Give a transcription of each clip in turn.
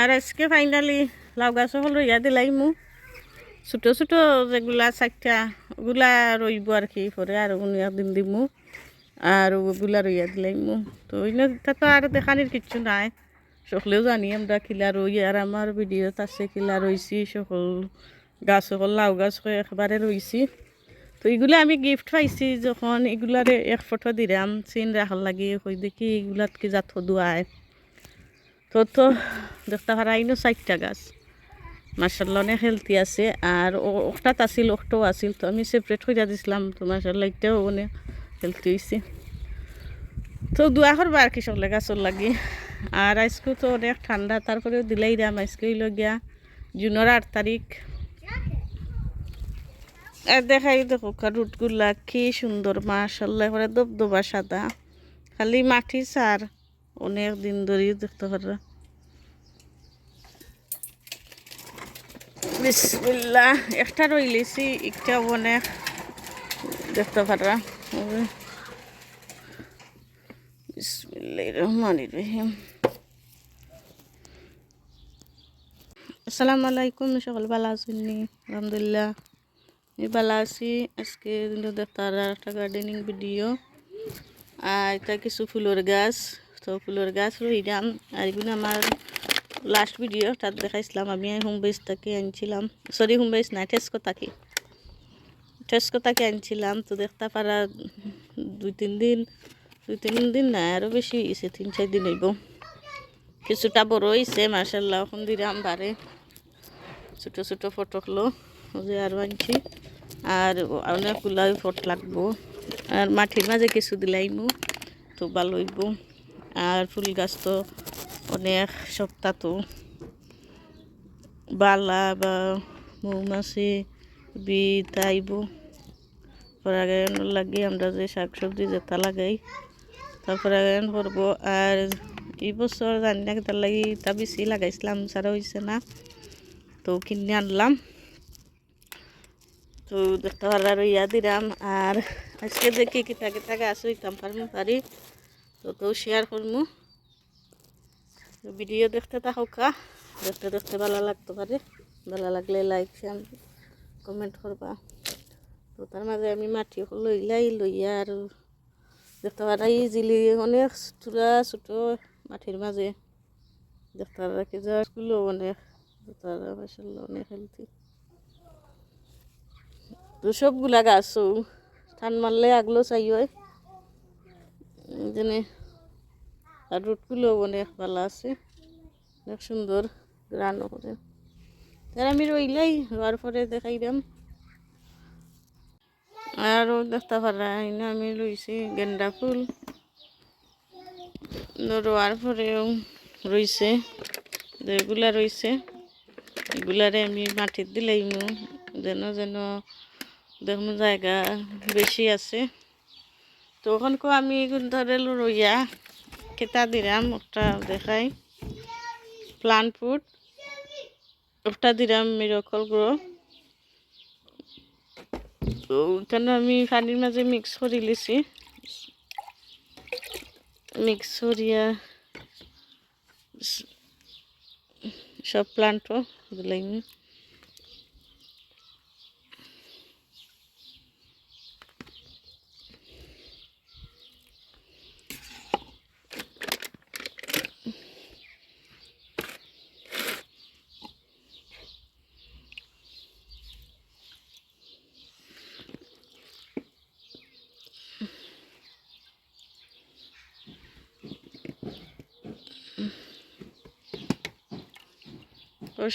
আর আজকে ফাইনালি লাউ গাছ হল রইয়া দিলাই মু। ছোটো ছোটো যেগুলা চারটা ওগুলা রইব আর কি পরে আর কোনো একদিন দিমু আর ওগুলা রইয়া দিলাই মু। তো অন্য তো আর দেখানির কিচ্ছু নাই। সকলেও জানি আমরা কিলা রই আর আমার ভিডিওত আছে কিলা রইছি সকল গাছ সকল লাউ গাছ একবারে রইছি তো এগুলো আমি গিফট পাইছি, যখন এগুলারে এক ফটো দিলাম চিন রাখার লাগে কই দেখি এগুলাত কি জাত দোয়ায় তো তো দেখতে পারাইনো চারটা গাছ। মার্শাল্লাহ অনেক হেলদি আছে। আর ওটাত আছিল ওটাও আছিল তো আমি সেপারেট করে দিছিলাম। তো মার্শাল্লাহ এটাও অনেক হেলদি হয়েছে তো দোয়া করবা আর কি সকলে গাছর লাগি। আর আজকেও তো অনেক ঠান্ডা, তারপরেও দিলাই দাম আজকে গিয়া জুনের আট তারিখ। আর দেখাই দেখো রুটগুলা, কি সুন্দর মাশাল্লাহ করে দবদবা সাদা। খালি মাটি সার, অনেক দিন ধরেই দেখতে পারা। বিসমিল্লাহ, একটা রইলেছি একটা অনেক দেখতে পারা বিসমিল্লাহ রহমান রহিম। আসসালামু আলাইকুম, সকল ভালো আছেন? আলহামদুলিল্লাহ, আমি ভালো আছি। আজকে কিন্তু একটা গার্ডেনিং ভিডিও আর এটা কিছু ফুলের গাছ। তো ফুলের গাছ রইলাম। আর এগুলো আমার লাস্ট ভিডিও তাত দেখাইছিলাম, আমি হোম বেস থেকে আনছিলাম। সরি হোম বেস না টেস্কো থাকি টেস্কো থেকে আনছিলাম, তো দেখতে পারা দুই তিন দিন, দুই তিন দিন না আরও বেশি হয়েছে তিন চার দিন হইব। কিছুটা বড় হয়েছে মার্শাল্লাহ এখন দিলাম বারে ছোটো ছোটো ফটোগুলো যে আরও আনছি। আর অনেকগুলা ফট লাগবো। আর মাটির মাঝে কিছু দিলাইমু তো ভালো হইব। আর ফুল গাছ তো অনেক সপ্তাহ বালা বা মৌমাছি বি তাইব পরাগায়ন লাগি আমরা যে শাক সবজি যেটা লাগাই তারপর পরাগায়ন করব। আর এই বছর জানি না তার লাগি তা বেশি লাগাইছিলাম, সারা হয়েছে না। তো কিনে আনলাম। তো দেখতে পারা আর ইয়া দিলাম। আর আজকে দেখি কিতা কিতা গাছ হইতাম পারি, তো তো শেয়ার করমু। তো ভিডিও দেখতে থাকা দেখতে দেখতে ভালো লাগতে পারে। ভালো লাগলে লাইক শেয়ার কমেন্ট করবা। তো তার মাঝে আমি মাটি লইলাই লইয়া আর দেখতে পারা ইজিলি অনেক চূড়া ছোটো মাটির মাঝে। দেখতে পারা কি গাছগুলো অনেক অনেক হেলদি তো সবগুলা গাছও টান মারলে আগলো চাই হয় যেনে আর রুটগুলো অনেক ভালো আছে। অনেক সুন্দর গ্রান করে তার আমি রইলাই, রোয়ার পরে দেখাইলাম। আর দেখতে পারা আমি রইছি গেন্দা ফুল। রোয়ার পরেও রইছে, যেগুলা রইছে, এগুলারে আমি মাটির দিলাইমু যেন যেন দেখুন জায়গা বেশি আছে। তো ওখানকে আমি ধরে রইয়া কেতা দিলাম একটা দেখাই। প্লান্ট ফুড একটা দিলাম মিরকল গ্রো তো ওখানে আমি পানির মাঝে মিক্স করে লিছি মিক্স করিয়া সব প্লান্টও দিলাম।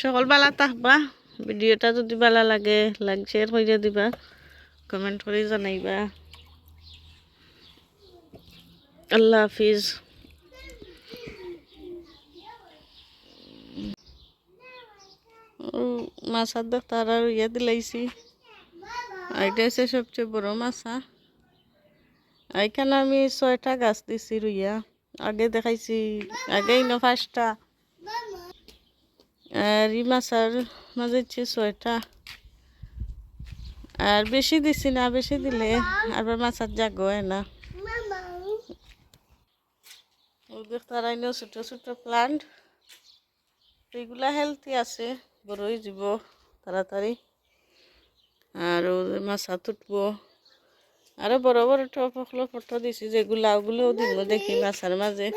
সকল বালা থাকবা। ভিডিওটা যদি ভালো লাগে লাইক শেয়ার করে দিবা। কমেন্ট করে জানাইবা। আল্লাহ হাফিজ। মাছার দেখ তারা ইয়ে দিলাইছি। এটা হচ্ছে সবচেয়ে বড় মাছা। এইখানে আমি ছয়টা গাছ দিছি রুইয়া আগে দেখাইছি আগেই না পাঁচটা। এই মাছার মাঝে ছয়টা। আর বেশি দিছি না, বেশি দিলে আবার মাছার জাগ হয় না। ছোটো ছোটো প্লান্ট এইগুলা হেলথি আছে বড়ই যাব তাড়াতাড়ি। আর মাছা তুটবো আরও বড় বড় টপ হলো ফটো দিছি, যেগুলা ওগুলোও দিব দেখি মাছার মাঝে।